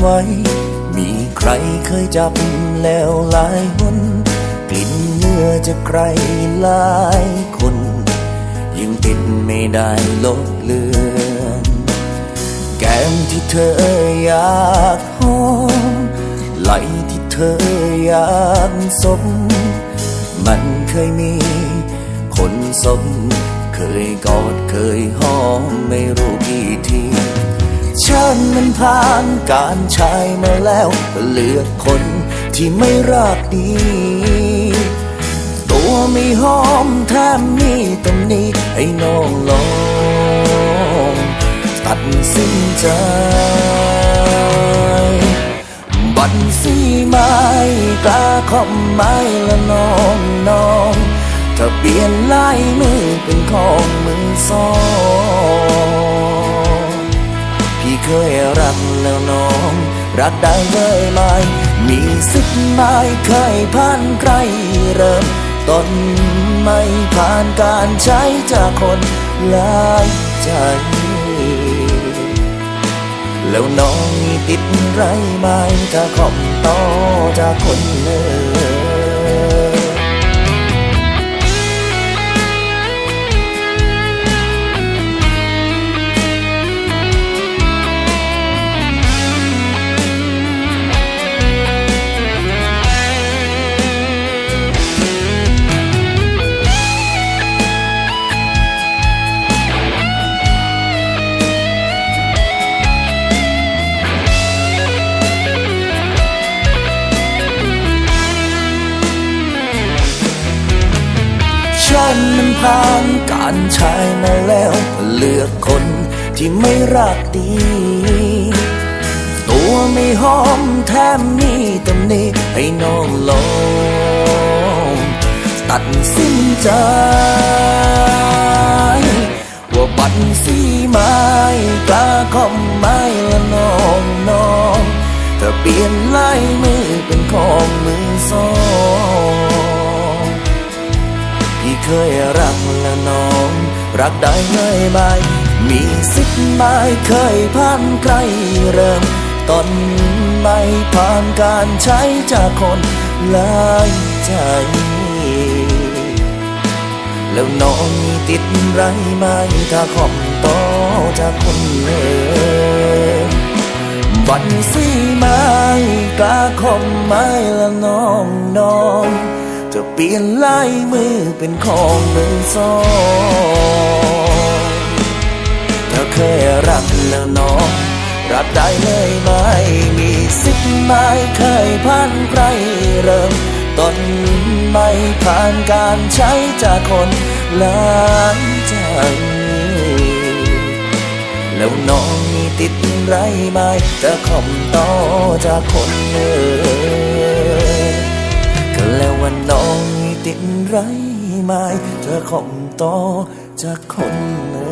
ไว้ มีใครเคยจับแล้วหลายหนกลิ่นเนื้อจะใครหลายคน ยังติดไม่ได้ลบเลือน แก้มที่เธออยากหอมไหลที่เธออยากสม มันเคยมี คนสม เคยกอดเคยหอมไม่รู้ นมันผ่านการใช้มาแล้วเลือกคนที่ไม่รักดี ตัวไม่หอมแถมมีตรงนี้ให้น้องลองตัดสินใจ บันสีไม้กล้าคอมไม้ละน้องน้อง ถ้าเปลี่ยนลายมือเป็นของมือสอง เคยรักแล้วน้อง รักได้เลยไหม มีสิทธิ์ไม่เคยผ่านใครเริ่มต้นไม่ผ่านการใช้จากคนหลายใจ แล้วน้องมีติดไรไหมถ้าขอบต่อจากคนเนอ นมันผ่านการใช้มาแล้ว เลือกคนที่ไม่รักดี ตัวไม่หอมแถมมีตำหนิให้น้องลองตัดสินใจ ว่าบัตรสีไม้กล้าคอมไม้ละน้องน้องถ้าเปลี่ยนลายมือเป็นของมือสอง เคยรักและน้อง รักได้ง่ายไหม มีสิทธิ์ไหมเคยผ่านใครเริ่มต้นไม่ผ่านการใช้จากคนหลายใจ แล้วน้องมีติดไรไหมถ้าขอบต่อจากคนเลิมบันสีไม้กล้าคมไม้ละน้องน้อง จะเปลี่ยนลายมือเป็นของมือสองถ้าเคยรักแล้วน้อง รักได้เลยไหมมีสิทธิ์ไหมเคยผ่านใครเริ่มต้นไม่ผ่านการใช้จากคนหลายใจแล้วน้องมีติดไรไหมจะคอมต่อจากคนเอ่ย ติดไรไม่เธอมต่อจากคนเ